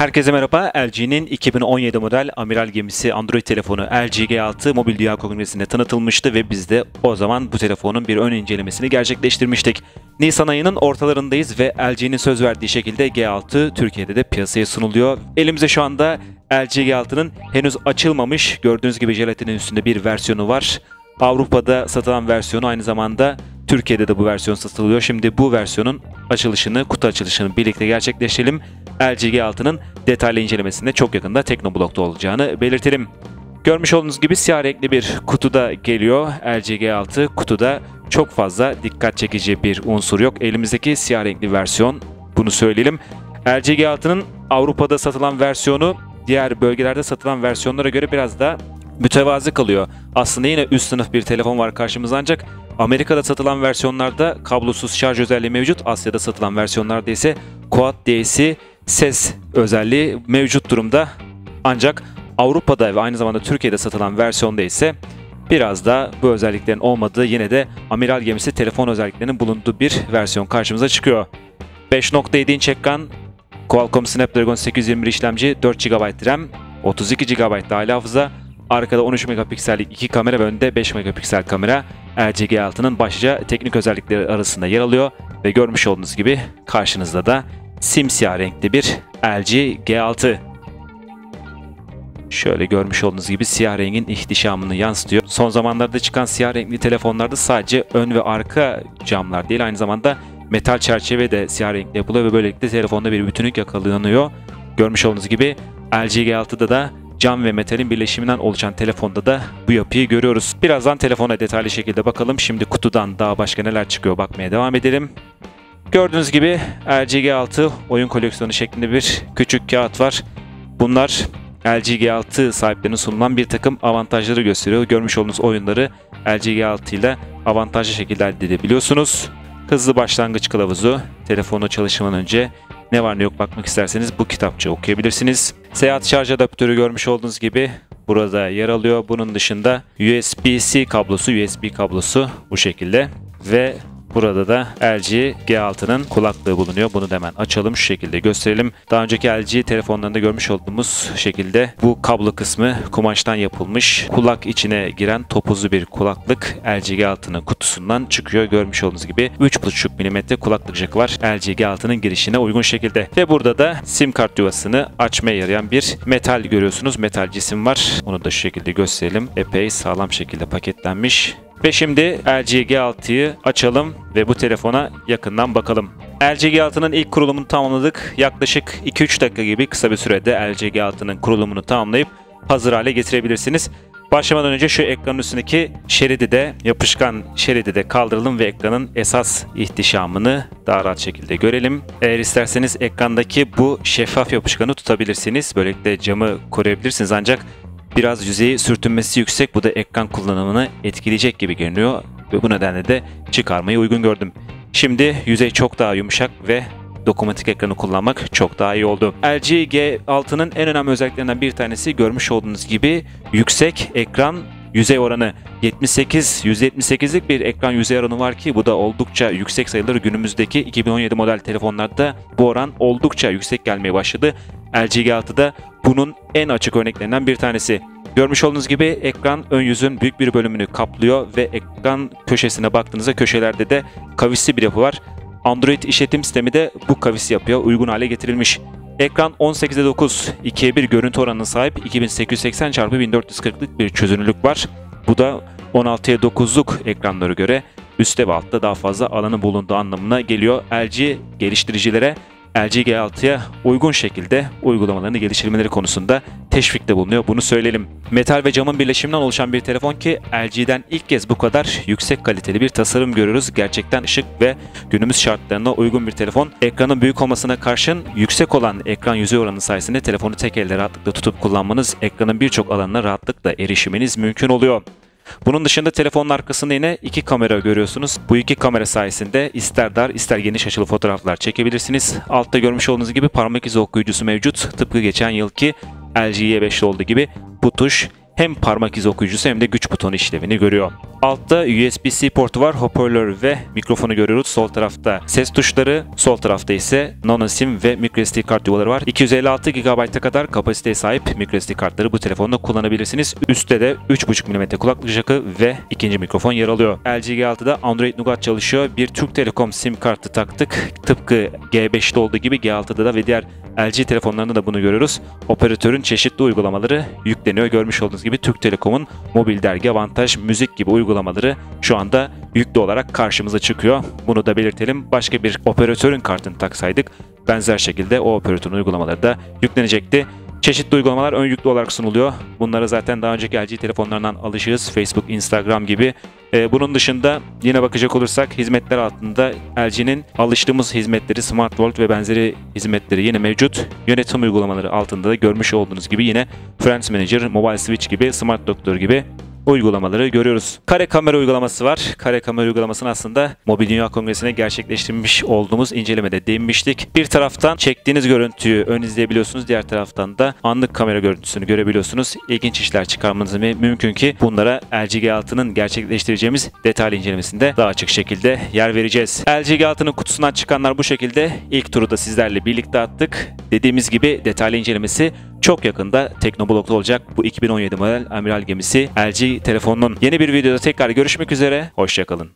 Herkese merhaba. LG'nin 2017 model amiral gemisi Android telefonu LG G6 Mobil Dünya Kongresi'nde tanıtılmıştı ve biz de o zaman bu telefonun bir ön incelemesini gerçekleştirmiştik. Nisan ayının ortalarındayız ve LG'nin söz verdiği şekilde G6 Türkiye'de de piyasaya sunuluyor. Elimizde şu anda LG G6'nın henüz açılmamış gördüğünüz gibi jelatinin üstünde bir versiyonu var. Avrupa'da satılan versiyonu aynı zamanda Türkiye'de de bu versiyon satılıyor. Şimdi bu versiyonun açılışını, kutu açılışını birlikte gerçekleştirelim. LG G6'nın detaylı incelemesinde çok yakında Teknoblog'da olacağını belirtelim. Görmüş olduğunuz gibi siyah renkli bir kutuda geliyor. LG G6 kutuda çok fazla dikkat çekici bir unsur yok. Elimizdeki siyah renkli versiyon bunu söyleyelim. LG G6'nın Avrupa'da satılan versiyonu diğer bölgelerde satılan versiyonlara göre biraz da mütevazı kalıyor. Aslında yine üst sınıf bir telefon var karşımızda ancak Amerika'da satılan versiyonlarda kablosuz şarj özelliği mevcut. Asya'da satılan versiyonlarda ise Quad DC ses özelliği mevcut durumda. Ancak Avrupa'da ve aynı zamanda Türkiye'de satılan versiyonda ise biraz da bu özelliklerin olmadığı yine de amiral gemisi telefon özelliklerinin bulunduğu bir versiyon karşımıza çıkıyor. 5.7 inç ekran, Qualcomm Snapdragon 821 işlemci, 4 GB RAM, 32 GB dahil hafıza, arkada 13 megapiksellik iki kamera ve önde 5 megapiksel kamera LG G6'nın başlıca teknik özellikleri arasında yer alıyor ve görmüş olduğunuz gibi karşınızda da simsiyah renkli bir LG G6. Şöyle görmüş olduğunuz gibi siyah rengin ihtişamını yansıtıyor. Son zamanlarda çıkan siyah renkli telefonlarda sadece ön ve arka camlar değil aynı zamanda metal çerçeve de siyah renkli yapılıyor ve böylelikle telefonda bir bütünlük yakalanıyor. Görmüş olduğunuz gibi LG G6'da da cam ve metalin birleşiminden oluşan telefonda da bu yapıyı görüyoruz. Birazdan telefona detaylı şekilde bakalım. Şimdi kutudan daha başka neler çıkıyor bakmaya devam edelim. Gördüğünüz gibi LG G6 oyun koleksiyonu şeklinde bir küçük kağıt var. Bunlar LG G6 sahiplerine sunulan bir takım avantajları gösteriyor. Görmüş olduğunuz oyunları LG G6 ile avantajlı şekilde elde edebiliyorsunuz. Hızlı başlangıç kılavuzu, telefonu çalışmadan önce ne var ne yok bakmak isterseniz bu kitapçı okuyabilirsiniz. Seyahat şarj adaptörü görmüş olduğunuz gibi burada yer alıyor. Bunun dışında USB-C kablosu, USB kablosu bu şekilde ve Burada da LG G6'nın kulaklığı bulunuyor. Bunu da hemen açalım şu şekilde gösterelim. Daha önceki LG telefonlarında görmüş olduğumuz şekilde bu kablo kısmı kumaştan yapılmış. Kulak içine giren topuzlu bir kulaklık LG G6'nın kutusundan çıkıyor. Görmüş olduğunuz gibi 3.5 mm kulaklık jackı var. LG G6'nın girişine uygun şekilde. Ve burada da sim kart yuvasını açmaya yarayan bir metal görüyorsunuz. Metal cisim var. Onu da şu şekilde gösterelim. Epey sağlam şekilde paketlenmiş. Ve şimdi LG G6'yı açalım ve bu telefona yakından bakalım. LG G6'nın ilk kurulumunu tamamladık. Yaklaşık 2-3 dakika gibi kısa bir sürede LG G6'nın kurulumunu tamamlayıp hazır hale getirebilirsiniz. Başlamadan önce şu ekranın üstündeki şeridi de yapışkan şeridi de kaldıralım ve ekranın esas ihtişamını daha rahat şekilde görelim. Eğer isterseniz ekrandaki bu şeffaf yapışkanı tutabilirsiniz. Böylelikle camı koruyabilirsiniz ancak biraz yüzeyi sürtünmesi yüksek. Bu da ekran kullanımını etkileyecek gibi görünüyor ve bu nedenle de çıkarmayı uygun gördüm. Şimdi yüzey çok daha yumuşak ve dokunmatik ekranı kullanmak çok daha iyi oldu. LG G6'nın en önemli özelliklerinden bir tanesi görmüş olduğunuz gibi yüksek ekran yüzey oranı 78 178'lik bir ekran yüzey oranı var ki bu da oldukça yüksek sayılır. Günümüzdeki 2017 model telefonlarda bu oran oldukça yüksek gelmeye başladı. LG G6'da bunun en açık örneklerinden bir tanesi. Görmüş olduğunuz gibi ekran ön yüzün büyük bir bölümünü kaplıyor ve ekran köşesine baktığınızda köşelerde de kavisli bir yapı var. Android işletim sistemi de bu kavisi yapıya uygun hale getirilmiş. Ekran 18'e 9, 2'ye 1 görüntü oranına sahip 2880 x 1440'lık bir çözünürlük var. Bu da 16'ya 9'luk ekranlara göre üstte ve altta daha fazla alanı bulunduğu anlamına geliyor. LG geliştiricilere LG G6'ya uygun şekilde uygulamalarını geliştirmeleri konusunda teşvikte bulunuyor. Bunu söyleyelim. Metal ve camın birleşiminden oluşan bir telefon ki LG'den ilk kez bu kadar yüksek kaliteli bir tasarım görüyoruz. Gerçekten ışık ve günümüz şartlarına uygun bir telefon. Ekranın büyük olmasına karşın yüksek olan ekran yüzey oranı sayesinde telefonu tek elle rahatlıkla tutup kullanmanız, ekranın birçok alanına rahatlıkla erişiminiz mümkün oluyor. Bunun dışında telefonun arkasında yine iki kamera görüyorsunuz. Bu iki kamera sayesinde ister dar ister geniş açılı fotoğraflar çekebilirsiniz. Altta görmüş olduğunuz gibi parmak izi okuyucusu mevcut. Tıpkı geçen yılki LG Y5'te olduğu gibi bu tuş hem parmak izi okuyucusu hem de güç butonu işlevini görüyor. Altta USB-C portu var, hoparlör ve mikrofonu görüyoruz. Sol tarafta ses tuşları, sol tarafta ise nano sim ve microSD kart yuvaları var. 256 GB'a kadar kapasiteye sahip microSD kartları bu telefonda kullanabilirsiniz. Üstte de 3.5 mm kulaklık jackı ve ikinci mikrofon yer alıyor. LG G6'da Android Nougat çalışıyor. Bir Türk Telekom sim kartı taktık. Tıpkı G5'te olduğu gibi G6'da da ve diğer LG telefonlarında da bunu görüyoruz. Operatörün çeşitli uygulamaları yükleniyor. Görmüş olduğunuz gibi Türk Telekom'un mobil dergi, avantaj, müzik gibi uygulamaları şu anda yüklü olarak karşımıza çıkıyor. Bunu da belirtelim. Başka bir operatörün kartını taksaydık benzer şekilde o operatörün uygulamaları da yüklenecekti. Çeşitli uygulamalar ön yüklü olarak sunuluyor. Bunlara zaten daha önceki LG telefonlarından alışığız. Facebook, Instagram gibi. Ee, bunun dışında yine bakacak olursak hizmetler altında LG'nin alıştığımız hizmetleri Smart Vault ve benzeri hizmetleri yine mevcut. Yönetim uygulamaları altında da görmüş olduğunuz gibi yine Friends Manager, Mobile Switch gibi, Smart Doctor gibi uygulamaları görüyoruz. Kare kamera uygulaması var. Kare kamera uygulamasını aslında Mobil Dünya Kongresi'ne gerçekleştirmiş olduğumuz incelemede değinmiştik. Bir taraftan çektiğiniz görüntüyü ön izleyebiliyorsunuz. Diğer taraftan da anlık kamera görüntüsünü görebiliyorsunuz. İlginç işler çıkarmanız mümkün ki bunlara LG G6'nın gerçekleştireceğimiz detaylı incelemesinde daha açık şekilde yer vereceğiz. LG G6'nın kutusundan çıkanlar bu şekilde. İlk turu da sizlerle birlikte attık. Dediğimiz gibi detaylı incelemesi çok yakında Teknoblog'da olacak bu 2017 model amiral gemisi LG telefonunun yeni bir videoda tekrar görüşmek üzere. Hoşçakalın.